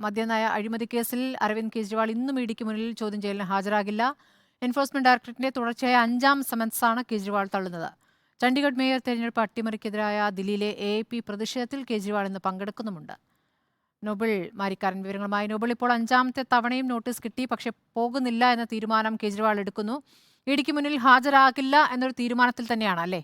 മദ്യനയ അഴിമതി കേസിൽ അരവിന്ദ് കെജ്രിവാൾ ഇന്നും ഇടിക്ക് മുന്നിൽ ചോദ്യം ചെയ്യലിന് ഹാജരാകില്ല. എൻഫോഴ്സ്മെന്റ് ഡയറക്ടറേറ്റിന്റെ തുടർച്ചയായ അഞ്ചാം സമൻസാണ് കെജ്രിവാൾ തള്ളുന്നത്. ചണ്ഡീഗഡ് മേയർ തെരഞ്ഞെടുപ്പ് അട്ടിമറിക്കെതിരായ ദില്ലിയിലെ എ പി പ്രതിഷേധത്തിൽ കെജ്രിവാൾ ഇന്ന് പങ്കെടുക്കുന്നുമുണ്ട്. നോബിൾ മാരിക്കാരൻ വിവരങ്ങളുമായി. നോബിൾ ഇപ്പോൾ അഞ്ചാമത്തെ തവണയും നോട്ടീസ് കിട്ടി പക്ഷേ പോകുന്നില്ല എന്ന തീരുമാനം കെജ്രിവാൾ എടുക്കുന്നു. ഇടിക്ക് മുന്നിൽ ഹാജരാകില്ല എന്നൊരു തീരുമാനത്തിൽ തന്നെയാണ് അല്ലേ?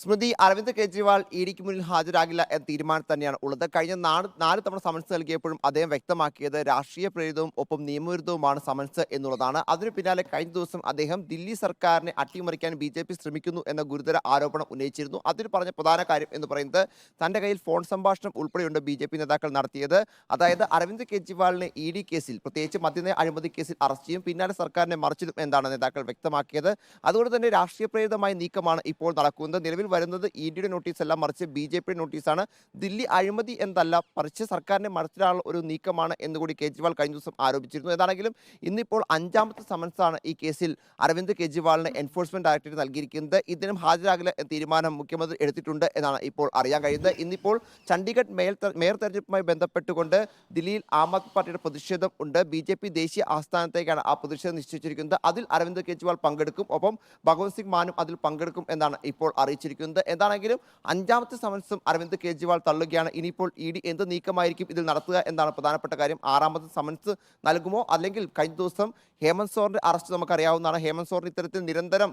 സ്മൃതി അരവിന്ദ് കെജ്രിവാൾ ഇഡിക്ക് മുന്നിൽ ഹാജരാകില്ല എന്ന തീരുമാനം തന്നെയാണ് ഉള്ളത്. കഴിഞ്ഞ നാല് നാല് തവണ സമൻസ് നൽകിയപ്പോഴും അദ്ദേഹം വ്യക്തമാക്കിയത് രാഷ്ട്രീയ പ്രേരിതവും ഒപ്പം നിയമവിരുദ്ധവുമാണ് സമൻസ് എന്നുള്ളതാണ്. അതിനു പിന്നാലെ കഴിഞ്ഞ ദിവസം അദ്ദേഹം ദില്ലി സർക്കാരിനെ അട്ടിമറിക്കാൻ ബി ജെ പി ശ്രമിക്കുന്നു എന്ന ഗുരുതര ആരോപണം ഉന്നയിച്ചിരുന്നു. അതിൽ പറഞ്ഞ പ്രധാന കാര്യം എന്ന് പറയുന്നത് തന്റെ കയ്യിൽ ഫോൺ സംഭാഷണം ഉൾപ്പെടെയുണ്ട് ബി ജെ പി നേതാക്കൾ നടത്തിയത്. അതായത് അരവിന്ദ് കെജ്രിവാളിനെ ഇ ഡി കേസിൽ പ്രത്യേകിച്ച് മദ്യനയ അഴിമതി കേസിൽ അറസ്റ്റ് ചെയ്യും. പിന്നാലെ സർക്കാരിനെ മറിച്ചിടും എന്നാണ് നേതാക്കൾ വ്യക്തമാക്കിയത്. അതുകൊണ്ട് തന്നെ രാഷ്ട്രീയ പ്രേരിതമായ നീക്കമാണ് ഇപ്പോൾ നടക്കുന്നത്. നിലവിൽ വരുന്നത് ഇ ഡിയുടെ നോട്ടീസല്ല മറിച്ച് ബി ജെ പിയുടെ നോട്ടീസാണ് ദില്ലി അഴിമതി എന്നല്ല മറിച്ച് സർക്കാരിനെ മറിച്ചിടാനുള്ള ഒരു നീക്കമാണ് എന്നുകൂടി കേജ്രിവാൾ കഴിഞ്ഞ ദിവസം ആരോപിച്ചിരുന്നു. ഏതാണെങ്കിലും ഇന്നിപ്പോൾ അഞ്ചാമത്തെ സമൻസാണ് ഈ കേസിൽ അരവിന്ദ് കെജ്രിവാളിന് എൻഫോഴ്സ്മെന്റ് ഡയറക്ടറേറ്റ് നൽകിയിരിക്കുന്നത്. ഇതിനും ഹാജരാകില്ല എന്ന തീരുമാനം മുഖ്യമന്ത്രി എടുത്തിട്ടുണ്ട് എന്നാണ് ഇപ്പോൾ അറിയാൻ കഴിയുന്നത്. ഇന്നിപ്പോൾ ചണ്ഡീഗഡ് മേൽ മേയർ തെരഞ്ഞെടുപ്പുമായി ബന്ധപ്പെട്ടുകൊണ്ട് ദില്ലിയിൽ ആം ആദ്മി പാർട്ടിയുടെ പ്രതിഷേധം ഉണ്ട്. ബി ജെ പി ദേശീയ ആസ്ഥാനത്തേക്കാണ് ആ പ്രതിഷേധം നിശ്ചയിച്ചിരിക്കുന്നത്. അതിൽ അരവിന്ദ് കെജ്രിവാൾ പങ്കെടുക്കും. ഒപ്പം ഭഗവത് സിംഗ് മാനും അതിൽ പങ്കെടുക്കും എന്നാണ് ഇപ്പോൾ അറിയിച്ചിരിക്കുന്നത്. എന്താണെങ്കിലും അഞ്ചാമത്തെ സമൻസും അരവിന്ദ് കെജ്രിവാൾ തള്ളുകയാണ്. ഇനിയിപ്പോൾ ഇ ഡി എന്ത് നീക്കമായിരിക്കും ഇതിൽ നടത്തുക എന്നാണ് പ്രധാനപ്പെട്ട കാര്യം. ആറാമത്തെ സമൻസ് നൽകുമോ? അല്ലെങ്കിൽ കഴിഞ്ഞ ദിവസം ഹേമന്ത് സോറിന്റെ അറസ്റ്റ് നമുക്കറിയാവുന്നതാണ്. ഹേമന്ത് സോറിന് ഇത്തരത്തിൽ നിരന്തരം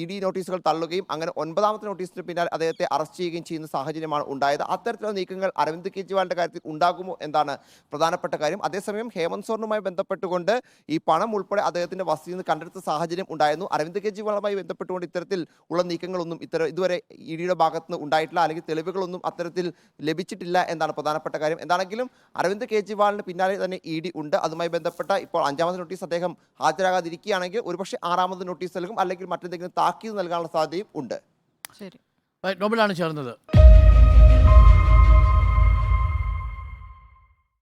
ഇ ഡി നോട്ടീസുകൾ തള്ളുകയും അങ്ങനെ ഒൻപതാമത്തെ നോട്ടീസിന് പിന്നാലെ അദ്ദേഹത്തെ അറസ്റ്റ് ചെയ്യുകയും ചെയ്യുന്ന സാഹചര്യമാണ് ഉണ്ടായത്. അത്തരത്തിലുള്ള നീക്കങ്ങൾ അരവിന്ദ് കെജ്രിവാളിന്റെ കാര്യത്തിൽ ഉണ്ടാകുമോ എന്നാണ് പ്രധാനപ്പെട്ട കാര്യം. അതേസമയം ഹേമന്ത് സോറിനുമായി ബന്ധപ്പെട്ടുകൊണ്ട് ഈ പണം ഉൾപ്പെടെ അദ്ദേഹത്തിന്റെ വസതിയിൽ നിന്ന് കണ്ടെടുത്ത സാഹചര്യം ഉണ്ടായിരുന്നു. അരവിന്ദ് കെജ്രിവാളുമായി ബന്ധപ്പെട്ടുകൊണ്ട് ഇത്തരത്തിൽ ഉള്ള നീക്കങ്ങളൊന്നും ഇത്തരം ഇതുവരെ ഇ ഡിയുടെ ഭാഗത്ത് നിന്ന് ഉണ്ടായിട്ടില്ല. അല്ലെങ്കിൽ തെളിവുകളൊന്നും അത്തരത്തിൽ ലഭിച്ചിട്ടില്ല എന്നാണ് പ്രധാനപ്പെട്ട കാര്യം. എന്താണെങ്കിലും അരവിന്ദ് കെജ്രിവാളിന് പിന്നാലെ തന്നെ ഇ ഡി ഉണ്ട്. അതുമായി ബന്ധപ്പെട്ട ഇപ്പോൾ അഞ്ചാമത്തെ നോട്ടീസ് അദ്ദേഹം ഹാജരാകാതിരിക്കുകയാണെങ്കിൽ ഒരുപക്ഷെ ആറാമത് നോട്ടീസ് നൽകും. അല്ലെങ്കിൽ മറ്റെന്തെങ്കിലും താക്കീത് നൽകാനുള്ള സാധ്യതയും ഉണ്ട്. ശരി. നോബിലാണ് ചേർന്നത്.